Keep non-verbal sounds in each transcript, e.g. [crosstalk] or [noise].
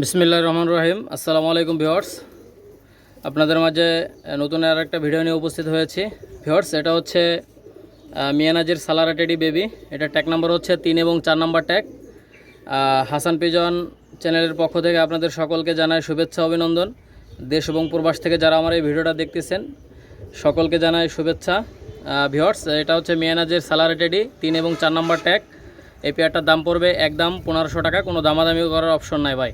বিসমিল্লাহ রহমান রহিম। আসসালামু আলাইকুম ভিওর্স আপনাদের মাঝে নতুন আর একটা ভিডিও নিয়ে উপস্থিত হয়েছি। ভিওর্স এটা হচ্ছে মিয়ানাজির সালারা টেডি বেবি। এটা ট্যাগ নাম্বার হচ্ছে তিন এবং চার নাম্বার আহ, হাসান পিজন চ্যানেলের পক্ষ থেকে আপনাদের সকলকে জানায় শুভেচ্ছা অভিনন্দন। দেশ এবং প্রবাস থেকে যারা আমার এই ভিডিওটা দেখতেছেন সকলকে জানাই শুভেচ্ছা। ভিওর্স এটা হচ্ছে মিয়ানাজের সালারা টেডি তিন এবং চার নাম্বার ট্যাগ। এই পেয়ারটার দাম পড়বে একদম পনেরোশো টাকা কোনো দামাদামি করার অপশন নাই ভাই।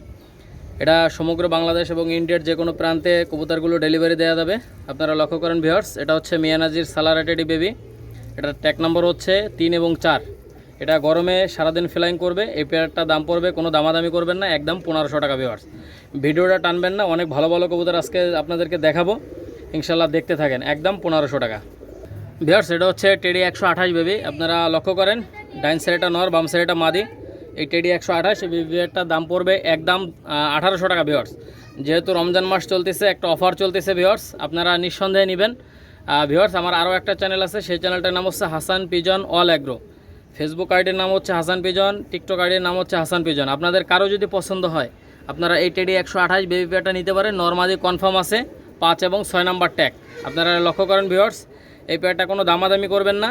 এটা সমগ্র বাংলাদেশ এবং ইন্ডিয়ার যে কোনো প্রান্তে কবুতরগুলো ডেলিভারি দেওয়া যাবে। আপনারা লক্ষ্য করেন ভিওর্স এটা হচ্ছে মিয়ানাজির সালারাটেডি বেবি। এটার ট্যাক নম্বর হচ্ছে তিন এবং চার। এটা গরমে সারাদিন ফ্লাইং করবে, এই পেয়ারটা দাম পড়বে, কোনো দামাদামি করবেন না, একদম পনেরোশো টাকা ভিওর্স ভিডিওটা টানবেন না, অনেক ভালো ভালো কবুতর আজকে আপনাদেরকে দেখাবো। ইনশাল্লাহ দেখতে থাকেন, একদম পনেরোশো টাকা। ভিওর্স এটা হচ্ছে টেডি একশো আঠাশ বেবি, আপনারা লক্ষ্য করেন, ডাইন সাইডটা নর, বাম সাইডটা মাদি। এই টেডি একশো আঠাশ, এই দাম পড়বে একদম আঠারোশো টাকা ভিওর্স যেহেতু রমজান মাস চলতেছে, একটা অফার চলতেছে ভিওর্স আপনারা নিঃসন্দেহে নেবেন। ভিওর্স আমার আরও একটা চ্যানেল আছে, সেই চ্যানেলটার নাম হচ্ছে Hasan pigeon all agro. Facebook আইডির নাম হচ্ছে হাসান পিজন টিকটক আইডির নাম হচ্ছে হাসান পিজন। আপনাদের কারও যদি পছন্দ হয়, আপনারা এই টেডি একশো আঠাশ বেবি নিতে পারেন। নর্মালি কনফার্ম আছে, পাঁচ এবং ছয় নাম্বার ট্যাগ আপনারা লক্ষ্য করেন ভিওর্স এই পেয়ারটা কোনো দামাদামি করবেন না।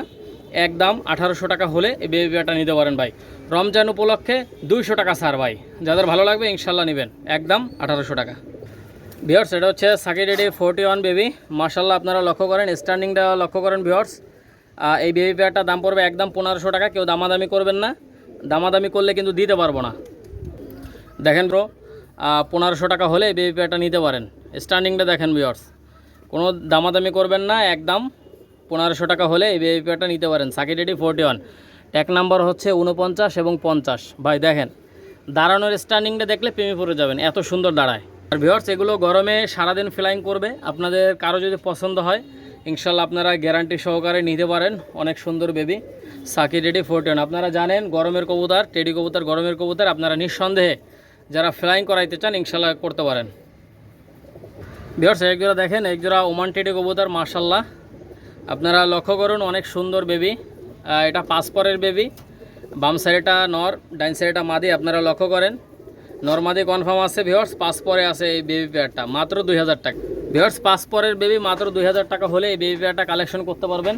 একদম আঠারোশো টাকা হলে এই বেবি পেয়ারটা নিতে পারেন ভাই। রমজান উপলক্ষে দুইশো টাকা সার ভাই। যাদের ভালো লাগবে ইনশাল্লাহ নেবেন। একদম আঠারোশো টাকা। ভিওর্স এটা হচ্ছে সাকির রেডি ফোরটি ওয়ান বেবি মার্শাল্লাহ আপনারা লক্ষ্য করেন স্ট্যান্ডিংটা লক্ষ্য করেন ভিওর্স এই বেবি পেয়ারটার দাম পড়বে একদম পনেরোশো টাকা। কেউ দামাদামি করবেন না। দামাদামি করলে কিন্তু দিতে পারব না। দেখেন ব্রো পনেরোশো টাকা হলে বেবি পেয়ারটা নিতে পারেন। স্ট্যান্ডিংটা দেখেন ভিওর্স কোনো দামাদামি করবেন না একদম পনেরোশো টাকা হলে এই বেবি পেয়ারটা নিতে পারেন। সাকির রেডি ফোরটি ওয়ান ট্যাগ নাম্বার হচ্ছে উনপঞ্চাশ এবং পঞ্চাশ। ভাই, দেখেন, দাঁড়ানোর স্ট্যান্ডিংটা দেখলে প্রেমে পড়ে যাবেন, এত সুন্দর দাঁড়ায়। আর ভিওর্স এগুলো গরমে সারাদিন ফ্লাইং করবে। আপনাদের কারও যদি পছন্দ হয়, ইনশাল্লাহ আপনারা গ্যারান্টি সহকারে নিতে পারেন। অনেক সুন্দর বেবি সাকি রেডি ফোরটেন আপনারা জানেন, গরমের কবুতর টেডি কবুতর, গরমের কবুতর, আপনারা নিঃসন্দেহে যারা ফ্লাইং করাইতে চান, ইনশাল্লাহ করতে পারেন। ভিওর্স একজোড়া দেখেন একজোড়া ওমান টেডি কবুতর মার্শাল্লাহ আপনারা লক্ষ্য করুন, অনেক সুন্দর বেবি এটা পাসপরের বেবি বাম সাইডটা নর, ডাইন সাইডটা মাদি, আপনারা লক্ষ্য করেন। নর মাদি কনফার্ম আছে ভিওর্স পাসপরে আছে এই বেবি পেয়ারটা মাত্র দুই হাজার টাকা। ভিওর্স পাসপরের বেবি মাত্র দুই হাজার টাকা হলে এই বেবি পেয়ারটা কালেকশন করতে পারবেন।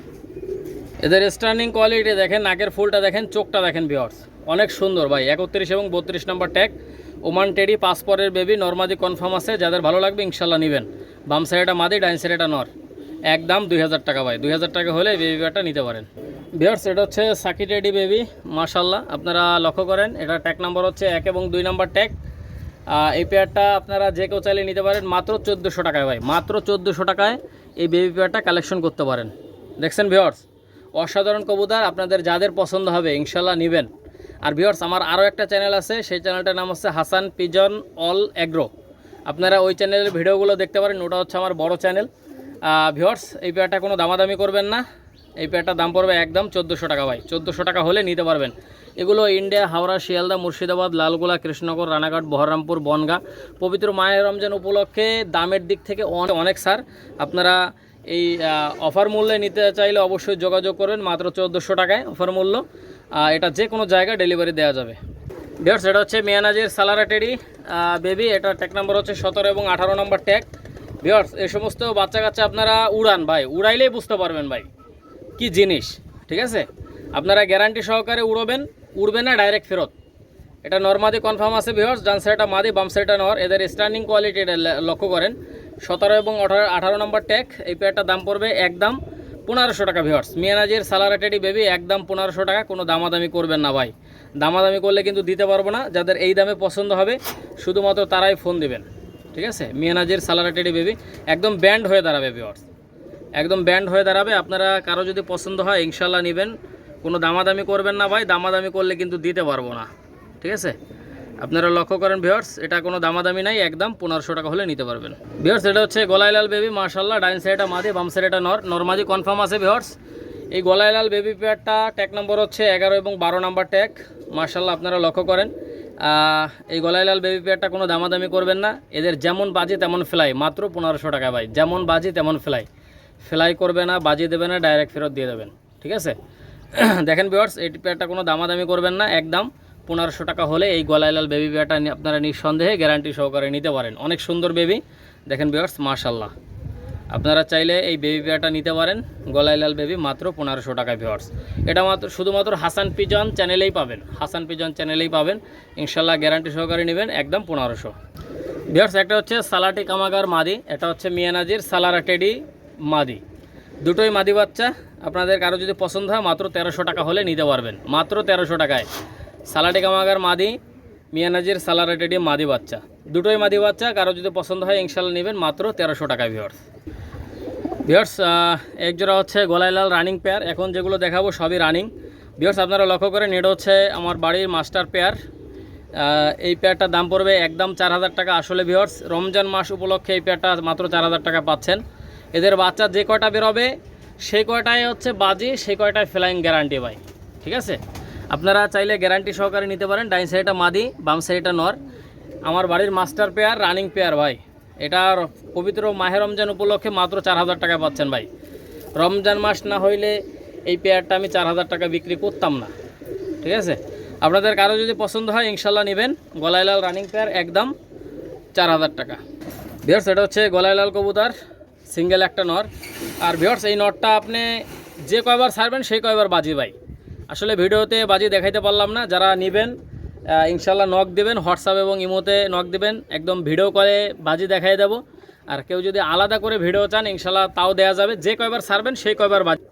এদের স্টার্নিং কোয়ালিটি দেখেন, নাকের ফুলটা দেখেন, চোখটা দেখেন ভিওর্স অনেক সুন্দর ভাই, একত্রিশ এবং বত্রিশ নম্বর ট্যাগ ওমান টেডি পাসপরের বেবি নর্মাদি কনফার্ম আছে, যাদের ভালো লাগবে ইনশাল্লাহ নেবেন। বাম সাইডটা মাদি, ডাইন সাইডটা নর। একদম দুই হাজার টাকা ভাই। দুই হাজার টাকা হলে বেবি পেয়ারটা নিতে পারেন। ভিওর্স এটা হচ্ছে সাকি রেডি বেবি মার্শাল্লাহ আপনারা লক্ষ্য করেন, এটা ট্যাগ নাম্বার হচ্ছে এক এবং দুই নাম্বার ট্যাগ এই পেয়ারটা আপনারা যে কেউ চাইলে নিতে পারেন, মাত্র চোদ্দোশো টাকায় ভাই। মাত্র চোদ্দোশো টাকায় এই বেবি পেয়ারটা কালেকশন করতে পারেন। দেখছেন ভিওর্স অসাধারণ কবুতর, আপনাদের যাদের পছন্দ হবে ইনশাল্লাহ নেবেন। আর ভিওর্স আমার আরও একটা চ্যানেল আছে, সেই চ্যানেলটার নাম হচ্ছে হাসান পিজন অল অ্যাগ্রো আপনারা ওই চ্যানেলের ভিডিওগুলো দেখতে পারেন, ওটা হচ্ছে আমার বড় চ্যানেল ভিওর্স এই পেয়ারটা কোনো দামাদামি করবেন না। এই পেয়ারটার দাম পড়বে একদম চোদ্দোশো টাকা ভাই। চোদ্দোশো টাকা হলে নিতে পারবেন। এগুলো ইন্ডিয়া, হাওড়া, শিয়ালদা, মুর্শিদাবাদ, লালগোলা, কৃষ্ণনগর, রানাঘাট, বহরমপুর, বনগা। পবিত্র মায়ের রমজান উপলক্ষে দামের দিক থেকে অনেক স্যার আপনারা এই অফার মূল্যে নিতে চাইলে অবশ্যই যোগাযোগ করবেন, মাত্র চোদ্দোশো টাকায় অফার মূল্য। এটা যে কোনো জায়গায় ডেলিভারি দেওয়া যাবে। ডিয়ার্স এটা হচ্ছে মিয়ানাজির সালারা টেডি বেবি এটা ট্যাগ নাম্বার হচ্ছে সতেরো এবং আঠারো নম্বর ট্যাগ বিয়ার্স এই সমস্ত বাচ্চা কাচ্চা আপনারা উড়ান ভাই, উড়াইলেই বুঝতে পারবেন ভাই কি জিনিস, ঠিক আছে? আপনারা গ্যারান্টি সহকারে উড়বেন, উড়বে না ডাইরেক্ট ফেরত। এটা নর্মাদি কনফার্ম আছে ভিওর্স ডান সাইডটা মাদি, বাম সাইডটা নর এদের স্ট্যান্ডিং কোয়ালিটি এটা লক্ষ্য করেন। সতেরো এবং আঠারো আঠারো নম্বর ট্যাগ এই পেয়ারটার দাম পড়বে একদম পনেরোশো টাকা ভিওর্স মিয়ানাজির সালারাটেডি বেবি একদম পনেরোশো টাকা, কোনো দামাদামি করবেন না ভাই। দামাদামি করলে কিন্তু দিতে পারব না, যাদের এই দামে পছন্দ হবে, শুধুমাত্র তারাই ফোন দিবেন। ঠিক আছে? মিয়ানাজির সালারাটেডি বেবি, একদম ব্যান্ড হয়ে দাঁড়াবে ভিওর্স একদম ব্যান্ড হয়ে দাঁড়াবে। আপনারা কারও যদি পছন্দ হয় ইনশাল্লাহ নেবেন। কোনো দামাদামি করবেন না ভাই, দামাদামি করলে কিন্তু দিতে পারব না। ঠিক আছে? আপনারা লক্ষ্য করেন ভিওর্স এটা কোনো দামাদামি নাই, একদম পনেরোশো টাকা হলে নিতে পারবেন। ভিওর্স এটা হচ্ছে গলাইলাল বেবি মার্শাল্লাহ ডাইন সাইডটা মাদি, বাম সাইডটা নর, নর্মাদি কনফার্ম আছে ভিওর্স এই গলাইলাল বেবি পেয়ারটা ট্যাগ নম্বর হচ্ছে এগারো এবং বারো নাম্বার ট্যাগ মার্শাল্লাহ আপনারা লক্ষ্য করেন। আহ, গলায় লাল বেবি পেয়ারটা কোনো দামাদামি করবেন না। এদের যেমন বাজে তেমন ফ্লাই। মাত্র পনেরোশো টাকা ভাই। যেমন বাজে তেমন ফ্লাই। ফ্লাই করবে না বাজি দেবে না ডাইরেক্ট ফেরত দিয়ে দেবেন। ঠিক আছে? [clears throat] দেখেন বিয়ার্স এই পেয়ারটা কোনো দামাদামি করবেন না। একদম পনেরোশো টাকা হলে এই গলায় লাল বেবি পেয়ারটা আপনারা নিঃসন্দেহে গ্যারান্টি সহকারে নিতে পারেন। অনেক সুন্দর বেবি দেখেন বিয়ার্স মাশাল্লাহ আপনারা চাইলে এই বেবি পেয়ারটা নিতে পারেন। গলাইলাল বেবি মাত্র পনেরোশো টাকা ভিওয়ার্স এটা মাত্র, শুধুমাত্র হাসান পিজন চ্যানেলেই পাবেন। হাসান পিজন চ্যানেলেই পাবেন। ইনশাল্লাহ গ্যারান্টি সহকারে নেবেন একদম পনেরোশো। ভিওয়ার্স একটা হচ্ছে সালাটি কামাগার মাদি, এটা হচ্ছে মিয়ানাজির সালারা টেডি মাদি। দুটোই মাদি বাচ্চা। আপনাদের কারও যদি পছন্দ হয়, মাত্র তেরোশো টাকা হলে নিতে পারবেন। মাত্র তেরোশো টাকায়। সালাটি কামাগার মাদি মিয়ানাজির সালারা টেডি মাদি বাচ্চা। দুটোই মাদি বাচ্চা, কারও যদি পছন্দ হয়, ইনশাল্লাহ নেবেন মাত্র তেরোশো টাকায় ভিওয়ার্স ভিওর্স এক জোড়া হচ্ছে গোলাইলাল রানিং পেয়ার এখন যেগুলো দেখাবো সবই রানিং ভিওর্স আপনারা লক্ষ্য করেন, এটা হচ্ছে আমার বাড়ির মাস্টার পেয়ার এই পেয়ারটার দাম পড়বে একদম চার হাজার টাকা আসলে ভিওর্স রমজান মাস উপলক্ষে এই পেয়ারটা মাত্র চার হাজার টাকা পাচ্ছেন। এদের বাচ্চা যে কয়টা বেরোবে, সেই কয়টাই হচ্ছে বাজি, সেই কয়টায় ফ্লাইং গ্যারান্টি ভাই। ঠিক আছে? আপনারা চাইলে গ্যারান্টি সহকারে নিতে পারেন। ডাইন সাইডটা মাদি, বাম সাইডটা নর। আমার বাড়ির মাস্টার পেয়ার রানিং পেয়ার ভাই। এটা র- পবিত্র মাহে রমজান উপলক্ষে মাত্র চার হাজার টাকা পাচ্ছেন ভাই। রমজান মাস না হইলে এই পেয়ারটা আমি চার হাজার টাকা বিক্রি করতাম না। ঠিক আছে? আপনাদের কারও যদি পছন্দ হয়, ইনশাল্লাহ নেবেন। গলাইলাল রানিং পেয়ার একদম চার হাজার টাকা। ভিওর্স এটা হচ্ছে গলাইলাল কবুতর, সিঙ্গেল একটা নর। আর ভিওর্স এই নটটা আপনি যে কয়বার ছাড়বেন, সেই কয়বার বাজি ভাই। আসলে ভিডিওতে বাজি দেখাইতে পারলাম না। যারা নেবেন ইনশাল্লাহ নক দেবেন হোয়াটসঅ্যাপ এবং ইমোতে নক দেবেন। একদম ভিডিও করে বাজি দেখাই দেবো। আর কেউ যদি আলাদা করে ভিডিও চান, ইনশাল্লাহ তাও দেওয়া যাবে। যে কয়বার ছাড়বেন, সেই কয়বার বাজি।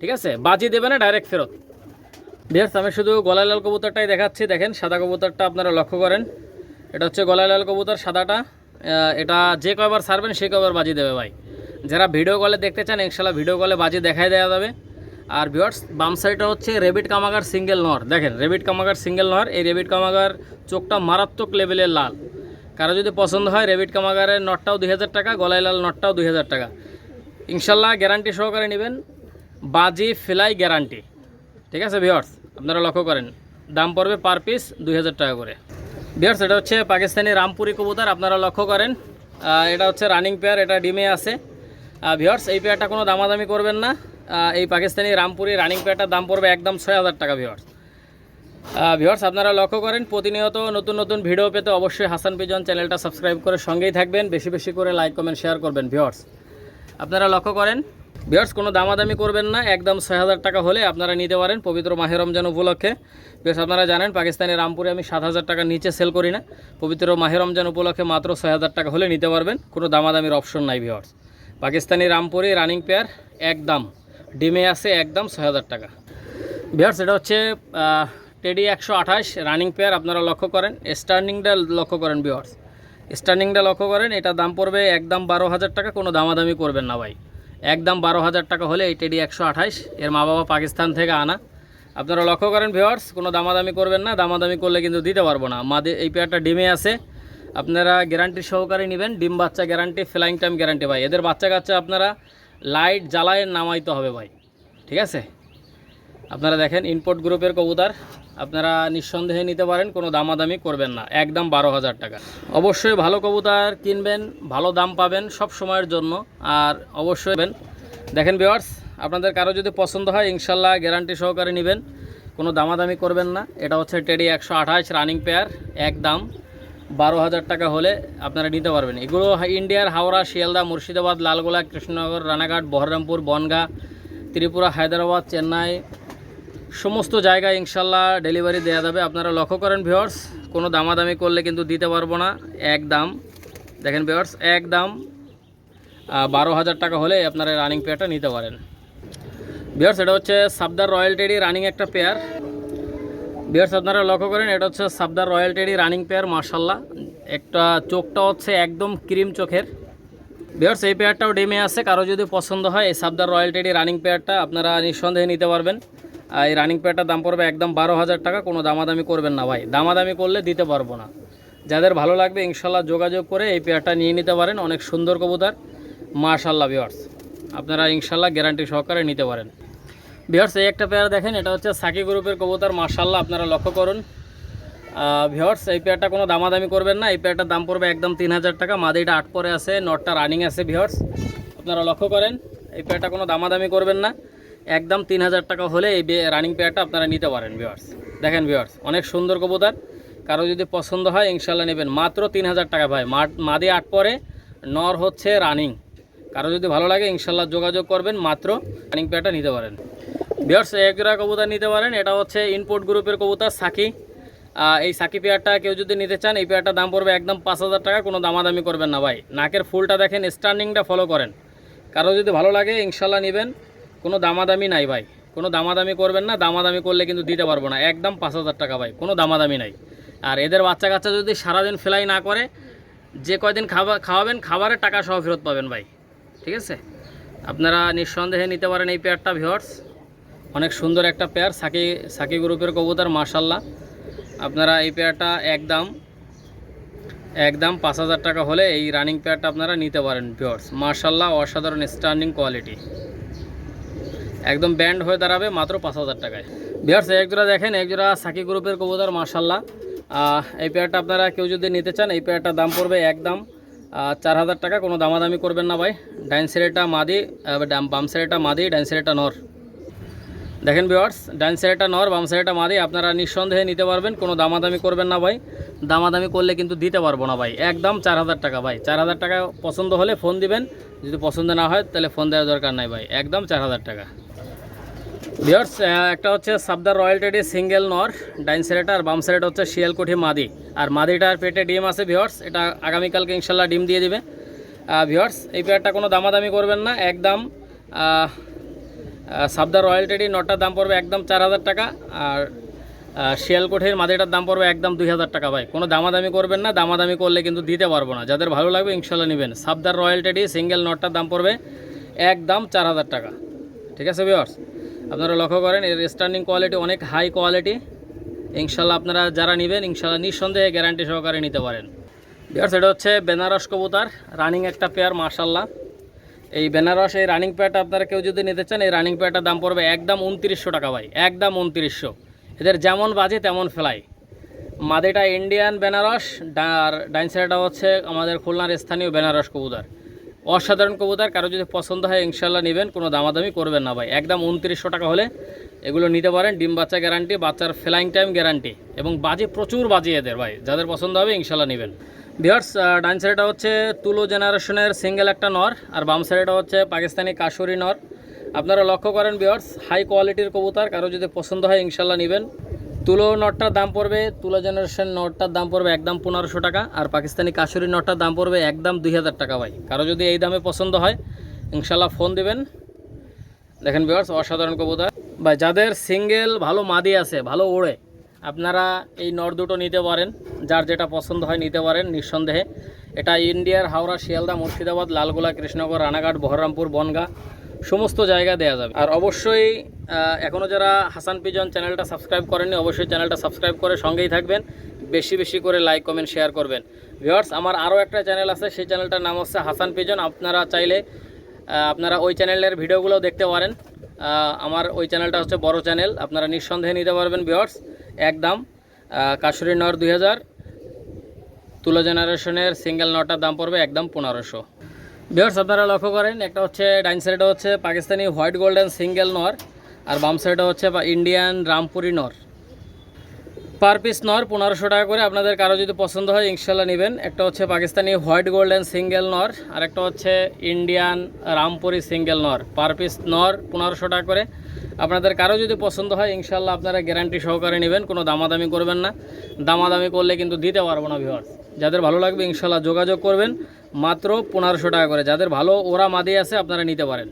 ঠিক আছে? বাজি দেবে না ডাইরেক্ট ফেরত। বিহার আমি শুধু গলাইলাল কবুতরটাই দেখাচ্ছি। দেখেন, সাদা কবুতরটা আপনারা লক্ষ্য করেন। এটা হচ্ছে গলাইলাল কবুতর, সাদাটা। এটা যে কয়বার সারবেন সেই কয়বার বাজি দেবে ভাই। যারা ভিডিও কলে দেখতে চান, ইনশাল্লাহ ভিডিও কলে বাজি দেখাই দেওয়া যাবে। আর ভিওয়ার্স বাম সাইডটা হচ্ছে রেবিট কামাগার সিঙ্গেল নর দেখেন রেবিট কামাগার সিঙ্গেল নর এই রেবিট কামাগার চোখটা মারাত্মক লেভেলের লাল। কারও যদি পছন্দ হয় রেবিট কামাগারের নটটাও দুই হাজার টাকা গলাইলাল নটটাও দুই হাজার টাকা। ইনশাল্লাহ গ্যারান্টি সহকারে নেবেন, বাজি ফেলাই গ্যারান্টি ঠিক আছে ভিওর্স আপনারা লক্ষ্য করেন, দাম পড়বে পার পিস দুই হাজার টাকা করে। ভিওর্স এটা হচ্ছে পাকিস্তানি রামপুরি কবুতর, আপনারা লক্ষ্য করেন। এটা হচ্ছে রানিং পেয়ার এটা ডিমে আছে। ভিওর্স এই পেয়ারটা কোনো দামাদামি করবেন না। এই পাকিস্তানি রামপুরি রানিং পেয়ারটার দাম পড়বে একদম ছয় হাজার টাকা ভিওর্স ভিওর্স আপনারা লক্ষ্য করেন, প্রতিনিয়ত নতুন নতুন ভিডিও পেতে অবশ্যই হাসান পিজন চ্যানেলটা সাবস্ক্রাইব করে সঙ্গেই থাকবেন। বেশি বেশি করে লাইক কমেন্ট শেয়ার করবেন ভিওর্স আপনারা লক্ষ্য করেন বিয়ার্স কোনো দামাদামি করবেন না, একদম ছয় হাজার টাকা হলে আপনারা নিতে পারেন পবিত্র মাহে রমজান উপলক্ষে। বেশ, আপনারা জানেন পাকিস্তানের রামপুরে আমি সাত হাজার টাকার নিচে সেল করি না। পবিত্র মাহে রমজান উপলক্ষে মাত্র ছয় হাজার টাকা হলে নিতে পারবেন, কোনো দামাদামির অপশন নাই viewers Pakistani Rampuri running pair একদম ডিমে আছে একদম ছয় হাজার টাকা। বিহার্স এটা হচ্ছে টেডি একশো আঠাশ রানিং পেয়ার আপনারা লক্ষ্য করেন। স্টার্নিংটা লক্ষ্য করেন বিহার্স স্টার্নিংটা লক্ষ্য করেন, এটা দাম পড়বে একদম বারো হাজার টাকা, কোনো দামাদামি করবেন না ভাই। একদম বারো হাজার টাকা হলে এই টেডি একশো আঠাশ, এর মা বাবা পাকিস্তান থেকে আনা। আপনারা লক্ষ্য করেন ভিওয়ার্স কোনো দামাদামি করবেন না, দামাদামি করলে কিন্তু দিতে পারব না। মাদে এই পেয়ারটা ডিমে আছে। আপনারা গ্যারান্টি সহকারে নেবেন, ডিম বাচ্চা গ্যারান্টি ফ্লাইং টাইম গ্যারান্টি ভাই। এদের বাচ্চা কাচ্চা আপনারা লাইট জ্বালায় নামাইতে হবে ভাই, ঠিক আছে? আপনারা দেখেন ইনপোর্ট গ্রুপের কবুতার, আপনারা নিঃসন্দেহে নিতে পারেন, কোনো দামাদামি করবেন না, একদম বারো হাজার টাকা। অবশ্যই ভালো কবুতার কিনবেন, ভালো দাম পাবেন সব সময়ের জন্য, আর অবশ্যই। দেখেন বিওয়ার্স আপনাদের কারও যদি পছন্দ হয়, ইনশাল্লাহ গ্যারান্টি সহকারে নেবেন, কোনো দামাদামি করবেন না। এটা হচ্ছে টেডি একশো আঠাশ রানিং পেয়ার এক দাম বারো হাজার টাকা হলে আপনারা নিতে পারবেন। এগুলো ইন্ডিয়ার হাওড়া, শিয়ালদা, মুর্শিদাবাদ, লালগোলা, কৃষ্ণনগর, রানাঘাট, বহরমপুর, বনগাঁ, ত্রিপুরা, হায়দ্রাবাদ, চেন্নাই, সমস্ত জায়গায় ইনশাল্লাহ ডেলিভারি দেওয়া যাবে। আপনারা লক্ষ্য করেন ভিওর্স কোনো দামাদামি করলে কিন্তু দিতে পারব না। এক দাম। দেখেন ভিওর্স এক দাম। বারো হাজার টাকা হলে আপনারা রানিং পেয়ারটা নিতে পারেন। ভিওর্স এটা হচ্ছে সাবদার রয়্যাল টেডি রানিং একটা পেয়ার ভিওর্স আপনারা লক্ষ্য করেন, এটা হচ্ছে সাবদার রয়্যাল টেডি রানিং পেয়ার মার্শাল্লাহ একটা চোখটা হচ্ছে একদম ক্রিম চোখের। ভিওর্স এই পেয়ারটাও ডেমে আছে, কারও যদি পছন্দ হয়, এই সাবদার রয়্যাল টেডি রানিং পেয়ারটা আপনারা নিঃসন্দেহে নিতে পারবেন। এই রানিং পেয়ারটার দাম পড়বে একদম বারো হাজার টাকা, কোনো দামাদামি করবেন না ভাই। দামাদামি করলে দিতে পারব না। যাদের ভালো লাগবে ইনশাল্লাহ যোগাযোগ করে এই পেয়ারটা নিয়ে নিতে পারেন, অনেক সুন্দর কবুতর। মাশাল্লাহ ভিওর্স আপনারা ইনশাল্লাহ গ্যারান্টি সহকারে নিতে পারেন। ভিওর্স এই একটা পেয়ার দেখেন, এটা হচ্ছে সাকি গ্রুপের কবুতর মাশাল্লাহ আপনারা লক্ষ্য করুন। ভিওর্স এই পেয়ারটা কোনো দামাদামি করবেন না, এই পেয়ারটার দাম পড়বে একদম তিন হাজার টাকা, মাদিটা আট পরে আছে নটটা রানিং আছে ভিওর্স আপনারা লক্ষ্য করেন, এই পেয়ারটা কোনো দামাদামি করবেন না, একদম তিন হাজার টাকা হলে এই রানিং পেয়ারটা আপনারা নিতে পারেন ভিওয়ার্স দেখেন ভিওয়ার্স অনেক সুন্দর কবুতর, কারও যদি পছন্দ হয় ইনশাল্লাহ নেবেন। মাত্র তিন হাজার টাকা ভাই মাদি আট পরে নর হচ্ছে রানিং কারও যদি ভালো লাগে, ইনশাল্লাহ যোগাযোগ করবেন, মাত্র রানিং পেয়ারটা নিতে পারেন। ভিওর্স এক জোড়া কবুতর নিতে পারেন, এটা হচ্ছে ইনপোর্ট গ্রুপের কবুতর, সাকি। এই সাকি পেয়ারটা কেউ যদি নিতে চান, এই পেয়ারটার দাম পড়বে একদম পাঁচ হাজার টাকা, কোনো দামাদামি করবেন না ভাই। নাকের ফুলটা দেখেন স্টার্নিংটা ফলো করেন। কারও যদি ভালো লাগে, ইনশাল্লাহ নেবেন, কোনো দামাদামি নাই ভাই। কোনো দামাদামি করবেন না, দামাদামি করলে কিন্তু দিতে পারব না। একদম পাঁচ হাজার টাকা ভাই, কোনো দামাদামি নাই। আর এদের বাচ্চা কাচ্চা যদি সারাদিন ফ্লাই না করে, যে কয়দিন খাবার খাওয়াবেন, খাবারের টাকা সহ ফেরত পাবেন ভাই। ঠিক আছে? আপনারা নিঃসন্দেহে নিতে পারেন এই পেয়ারটা ভিওর্স অনেক সুন্দর একটা পেয়ার সাকি সাকি গ্রুপের কবুতর মার্শাল্লাহ আপনারা এই পেয়ারটা একদম একদম পাঁচ হাজার টাকা হলে এই রানিং পেয়ারটা আপনারা নিতে পারেন ভিওর্স মার্শাল্লাহ অসাধারণ স্ট্যান্ডিং কোয়ালিটি একদম ব্যান্ড হয়ে দাঁড়াবে মাত্র পাঁচ হাজার টাকায়। ভিওর্স এক জোড়া দেখেন, এক জোড়া সাকি গ্রুপের কবুতর মার্শাল্লাহ এই পেয়ারটা আপনারা কেউ যদি নিতে চান, এই পেয়ারটার দাম পড়বে একদম চার হাজার টাকা, কোনো দামাদামি করবেন না ভাই। ডাইন সাইডেটা মাদি বাম সাইডেটা মাদি, ডাইন সাইডেটা নর। দেখেন ভিওয়ার্স ডাইন সাইডটা নর, বাম সাইডটা মাদি, আপনারা নিঃসন্দেহে নিতে পারবেন, কোনো দামাদামি করবেন না ভাই। দামাদামি করলে কিন্তু দিতে পারব না ভাই। একদম চার হাজার টাকা ভাই। চার হাজার টাকা পছন্দ হলে ফোন দিবেন, যদি পছন্দ না হয়, তাহলে ফোন দেওয়ার দরকার নাই ভাই। একদম চার হাজার টাকা। ভিওর্স একটা হচ্ছে সাবদার রয়্যাল টেডি সিঙ্গেল নর, ডাইন সাইডটা আর বাম সাইড হচ্ছে শিয়ালকুঠি মাদি। আর মাদিটার পেটে ডিম আছে ভিওর্স এটা আগামীকালকে ইনশাল্লাহ ডিম দিয়ে দিবে। ভিওর্স এই পেয়ারটা কোনো দামাদামি করবেন না, একদম সাবদার রয়্যাল টেডি নটটার দাম পড়বে একদম চার হাজার টাকা, আর শিয়ালকোঠের মাদিটার দাম পড়বে একদম দুই হাজার টাকা ভাই। কোনো দামাদামি করবেন না, দামাদামি করলে কিন্তু দিতে পারব না। যাদের ভালো লাগবে ইনশাল্লাহ নেবেন। সাবদার রয়্যাল টেডি সিঙ্গেল নটটার দাম পড়বে একদম চার হাজার টাকা। ঠিক আছে ভিওর্স আপনারা লক্ষ্য করেন, এর স্ট্যান্ডিং কোয়ালিটি অনেক হাই কোয়ালিটি ইনশাল্লাহ আপনারা যারা নেবেন, ইনশাল্লাহ নিঃসন্দেহে গ্যারান্টি সহকারে নিতে পারেন। ভিওর্স এটা হচ্ছে বেনারস কবুতার রানিং একটা পেয়ার মার্শাল্লাহ এই বেনারস, এই রানিং পেয়ারটা আপনারা কেউ যদি নিতে চান, এই রানিং পেয়ারটার দাম পড়বে একদম উনত্রিশশো টাকা ভাই, একদম উনত্রিশশো। এদের যেমন বাজে তেমন ফেলাই মাদিটা ইন্ডিয়ান বেনারস আর ডাইন সাইডটা হচ্ছে আমাদের খুলনার স্থানীয় বেনারস কবুতর। অসাধারণ কবুতর, কারও যদি পছন্দ হয় ইনশাল্লাহ নেবেন, কোনো দামাদামি করবেন না ভাই। একদম উনত্রিশশো টাকা হলে এগুলো নিতে পারেন, ডিম বাচ্চা গ্যারান্টি বাচ্চার ফ্লাইং টাইম গ্যারান্টি এবং বাজে, প্রচুর বাজে এদের ভাই। যাদের পছন্দ হবে ইনশাল্লাহ নেবেন। বিহার্স ডাইন সাইডটা হচ্ছে তুলো জেনারেশনের সিঙ্গেল একটা নর, আর বাম সাইডটা হচ্ছে পাকিস্তানি কাশুরি নর। আপনারা লক্ষ্য করেন বিহার্স হাই কোয়ালিটির কবুতর, কারও যদি পছন্দ হয় ইনশাল্লাহ নেবেন। তুলো নটটার দাম পড়বে, তুলো জেনারেশন নটটার দাম পড়বে একদম পনেরোশো টাকা, আর পাকিস্তানি কাশুরি নটটার দাম পড়বে একদম দুই হাজার টাকা ভাই। কারও যদি এই দামে পছন্দ হয় ইনশাল্লাহ ফোন দেবেন। দেখেন বিহার্স অসাধারণ কবুতর। ভাই, যাদের সিঙ্গেল ভালো মাদি আছে, ভালো ওড়ে, আপনারা এই নর দুটো নিতে পারেন। যার যেটা পছন্দ হয় নিতে পারেন, নিঃসন্দেহে। এটা ইন্ডিয়ার হাওড়া, শিয়ালদা, মুর্শিদাবাদ, লালগোলা, কৃষ্ণনগর, রানাঘাট, বহরমপুর, বনগা। সমস্ত জায়গা দেওয়া যাবে। আর অবশ্যই এখনও যারা হাসান পিজন চ্যানেলটা সাবস্ক্রাইব করেননি, অবশ্যই চ্যানেলটা সাবস্ক্রাইব করে সঙ্গেই থাকবেন। বেশি বেশি করে লাইক, কমেন্ট, শেয়ার করবেন। ভিওয়ার্স আমার আরও একটা চ্যানেল আছে, সেই চ্যানেলটার নাম হচ্ছে হাসান পিজন। আপনারা চাইলে আপনারা ওই চ্যানেলের ভিডিওগুলো দেখতে পারেন। আমার ওই চ্যানেলটা হচ্ছে বড় চ্যানেল, আপনারা নিঃসন্দেহে নিতে পারবেন ভিওয়ার্স একদম কাশুরি নর দুই হাজার, তুলো জেনারেশনের সিঙ্গেল নটার দাম পড়বে একদম পনেরোশো। ভিওর্স আপনারা লক্ষ্য করেন, একটা হচ্ছে ডাইন সাইডে হচ্ছে পাকিস্তানি হোয়াইট গোল্ডেন সিঙ্গেল নর, আর বাম সাইডে হচ্ছে ইন্ডিয়ান রামপুরি নর। পার পিস নর পনেরোশো টাকা করে, আপনাদের কারও যদি পছন্দ হয়, ইনশাল্লাহ নেবেন। একটা হচ্ছে পাকিস্তানি হোয়াইট গোল্ডেন সিঙ্গেল নর, আর একটা হচ্ছে ইন্ডিয়ান রামপুরি সিঙ্গেল নর। পার পিস নর পনেরোশো টাকা করে। আপনাদের কারও যদি পছন্দ হয়, ইনশাল্লাহ আপনারা গ্যারান্টি সহকারে নেবেন, কোনো দামাদামি করবেন না। দামাদামি করলে কিন্তু দিতে পারব না ভিওয়ার্স যাদের ভালো লাগবে, ইনশাল্লাহ যোগাযোগ করবেন। মাত্র পনেরোশো টাকা করে। যাদের ভালো ওরা মাদি আছে আপনারা নিতে পারেন।